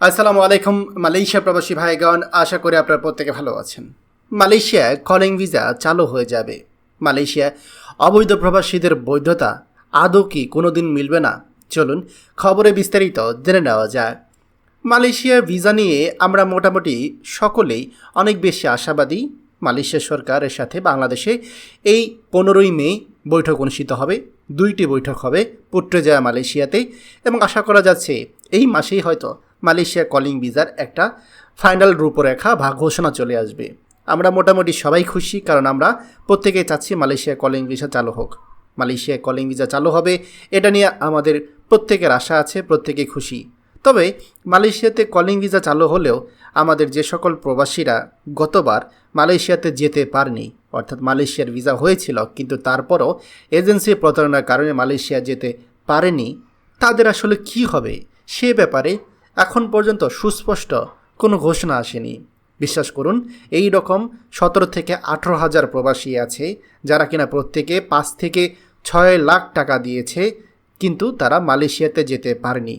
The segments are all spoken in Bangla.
আসসালামু আলাইকুম, মালয়েশিয়া প্রবাসী ভাইগণ, আশা করি আপনারা প্রত্যেকে ভালো আছেন। মালয়েশিয়ায় কলিং ভিসা চালু হয়ে যাবে। মালয়েশিয়া অবৈধ প্রবাসীদের বৈধতা আদৌ কি কোনো দিন মিলবে না? চলুন খবরে বিস্তারিত জেনে নেওয়া যায় মালয়েশিয়ার ভিসা নিয়ে আমরা মোটামুটি সকলেই অনেক বেশি আশাবাদী। মালয়েশিয়া সরকারের সাথে বাংলাদেশে এই পনেরোই মে বৈঠক অনুষ্ঠিত হবে। দুইটি বৈঠক হবে পুট্রেজয়া মালয়েশিয়াতে এবং আশা করা যাচ্ছে এই মাসেই হয়তো মালয়েশিয়া কলিং ভিসার একটা ফাইনাল রূপরেখা বা ঘোষণা চলে আসবে। আমরা মোটামুটি সবাই খুশি কারণ আমরা প্রত্যেকেই চাচ্ছি মালয়েশিয়া কলিং ভিসা চালু হোক। মালয়েশিয়া কলিং ভিসা চালু হবে, এটা নিয়ে আমাদের প্রত্যেকের আশা আছে, প্রত্যেকেই খুশি। তবে মালয়েশিয়াতে কলিং ভিসা চালু হলেও আমাদের যে সকল প্রবাসীরা গতবার মালয়েশিয়াতে যেতে পারেনি, অর্থাৎ মালয়েশিয়ার ভিসা হয়েছিল, কিন্তু তারপরও এজেন্সি প্রতারণার কারণে মালয়েশিয়া যেতে পারেনি, তাদের আসলে কি হবে সে ব্যাপারে এখন পর্যন্ত সুস্পষ্ট কোনো ঘোষণা আসেনি। বিশ্বাস করুন, এই রকম সতেরো থেকে আঠেরো হাজার প্রবাসী আছে যারা কিনা প্রত্যেকে পাঁচ থেকে ছয় লাখ টাকা দিয়েছে, কিন্তু তারা মালয়েশিয়াতে যেতে পারেনি।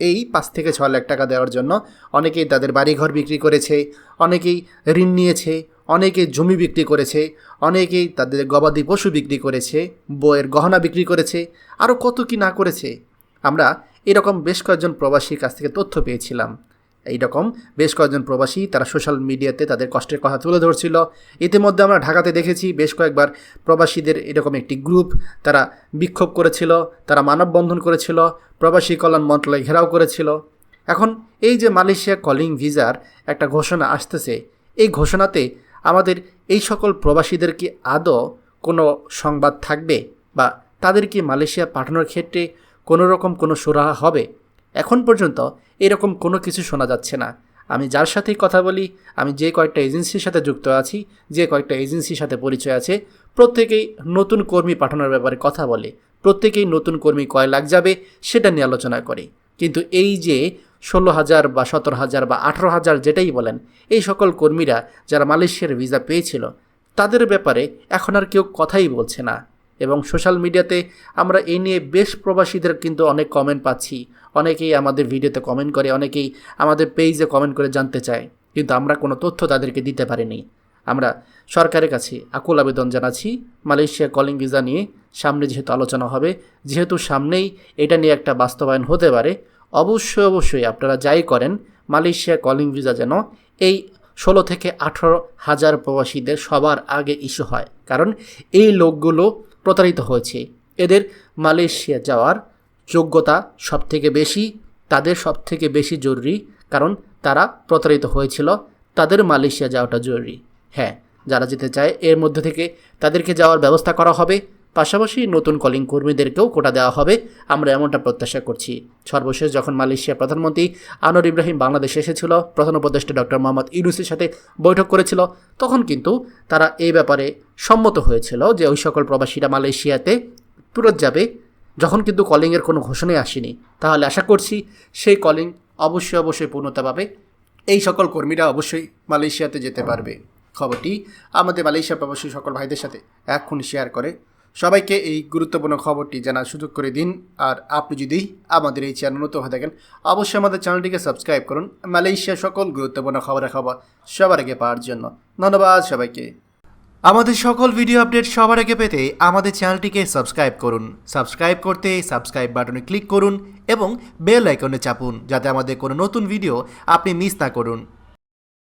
এই পাঁচ থেকে ছয় লাখ টাকা দেওয়ার জন্য অনেকেই তাদের বাড়িঘর বিক্রি করেছে, অনেকেই ঋণ নিয়েছে, অনেকে জমি বিক্রি করেছে, অনেকেই তাদের গবাদি পশু বিক্রি করেছে, বইয়ের গহনা বিক্রি করেছে, আরও কত কি না করেছে আমরা এরকম বেশ কয়েকজন প্রবাসীর কাছ থেকে তথ্য পেয়েছিলাম। এইরকম বেশ কয়েকজন প্রবাসী তারা সোশ্যাল মিডিয়াতে তাদের কষ্টের কথা তুলে ধরছিল। ইতিমধ্যে আমরা ঢাকাতে দেখেছি বেশ কয়েকবার প্রবাসীদের এরকম একটি গ্রুপ তারা বিক্ষোভ করেছিল, তারা মানববন্ধন করেছিল, প্রবাসী কল্যাণ মন্ত্রণালয় ঘেরাও করেছিল। এখন এই যে মালয়েশিয়া কলিং ভিসার একটা ঘোষণা আসতেছে, এই ঘোষণাতে আমাদের এই সকল প্রবাসীদের কি আদৌ কোনো সংবাদ থাকবে বা তাদের কি মালয়েশিয়া পাঠানোর ক্ষেত্রে কোনো রকম কোনো সুরাহা হবে। এখন পর্যন্ত এরকম কোনো কিছু শোনা যাচ্ছে না। আমি যার সাথেই কথা বলি, আমি যে কয়েকটা এজেন্সির সাথে যুক্ত আছি, যে কয়েকটা এজেন্সির সাথে পরিচয় আছে, প্রত্যেকেই নতুন কর্মী পাঠানোর ব্যাপারে কথা বলে, প্রত্যেকেই নতুন কর্মী কয় লাখ যাবে সেটা নিয়ে আলোচনা করে। কিন্তু এই যে ষোলো হাজার বা সতেরো হাজার বা আঠেরো হাজার যেটাই বলেন, এই সকল কর্মীরা যারা মালয়েশিয়ার ভিসা পেয়েছিল, তাদের ব্যাপারে এখন আর কেউ কথাই বলছে না। এবং সোশ্যাল মিডিয়াতে আমরা এই নিয়ে বেশ প্রবাসীদের কিন্তু অনেক কমেন্ট পাচ্ছি। অনেকেই আমাদের ভিডিওতে কমেন্ট করে, অনেকেই আমাদের পেজে কমেন্ট করে জানতে চায়। কিন্তু আমরা কোনো তথ্য তাদেরকে দিতে পারিনি। আমরা সরকারের কাছে আকুল আবেদন জানাচ্ছি, মালয়েশিয়া কলিং ভিসা নিয়ে সামনে যেহেতু আলোচনা হবে, যেহেতু সামনেই এটা নিয়ে একটা বাস্তবায়ন হতে পারে, অবশ্যই অবশ্যই আপনারা যাই করেন, মালয়েশিয়া কলিং ভিসা যেন এই ষোলো থেকে আঠারো হাজার প্রবাসীদের সবার আগে ইস্যু হয়। কারণ এই লোকগুলো প্রতারিত হয়েছে। এদের মালয়েশিয়া যাওয়ার যোগ্যতা সবথেকে বেশি, তাদের সবথেকে বেশি জরুরি কারণ তারা প্রতারিত হয়েছিল, তাদের মালয়েশিয়া যাওয়াটা জরুরি। হ্যাঁ যারা যেতে চায়, এর মধ্যে থেকে তাদেরকে যাওয়ার ব্যবস্থা করা হবে। পাশাপাশি নতুন কলিং কর্মীদেরকেও কোটা দেওয়া হবে। আমরা এমনটা প্রত্যাশা করছি। সর্বশেষ যখন মালয়েশিয়া প্রধানমন্ত্রী আনোয়ার ইব্রাহিম বাংলাদেশে এসেছিল, প্রধান উপদেষ্টা ডক্টর মোহাম্মদ ইউনুসের সাথে বৈঠক করেছিল, তখন কিন্তু তারা এই ব্যাপারে সম্মত হয়েছিল যে ওই সকল প্রবাসীরা মালয়েশিয়াতে তুরত যাবে। যখন কিন্তু কলিংয়ের কোনো ঘোষণাই আসেনি, তাহলে আশা করছি সেই কলিং অবশ্যই অবশ্যই পূর্ণতা পাবে। এই সকল কর্মীরা অবশ্যই মালয়েশিয়াতে যেতে পারবে। খবরটি আমাদের মালয়েশিয়া প্রবাসী সকল ভাইদের সাথে এক্ষুনি শেয়ার করে। সবাইকে এই গুরুত্বপূর্ণ খবরটি জানার সুযোগ করে দিন। আর আপনি যদি আমাদের এই চ্যানেল নতুন হয়ে থাকেন, অবশ্যই আমাদের চ্যানেলটিকে সাবস্ক্রাইব করুন। মালয়েশিয়া সকল গুরুত্বপূর্ণ খবরের খবর সবার আগে পাওয়ার জন্য ধন্যবাদ সবাইকে। আমাদের সকল ভিডিও আপডেট সবার আগে পেতে আমাদের চ্যানেলটিকে সাবস্ক্রাইব করুন। সাবস্ক্রাইব করতে সাবস্ক্রাইব বাটনে ক্লিক করুন এবং বেল আইকনে চাপুন যাতে আমাদের কোনো নতুন ভিডিও আপনি মিস না করুন।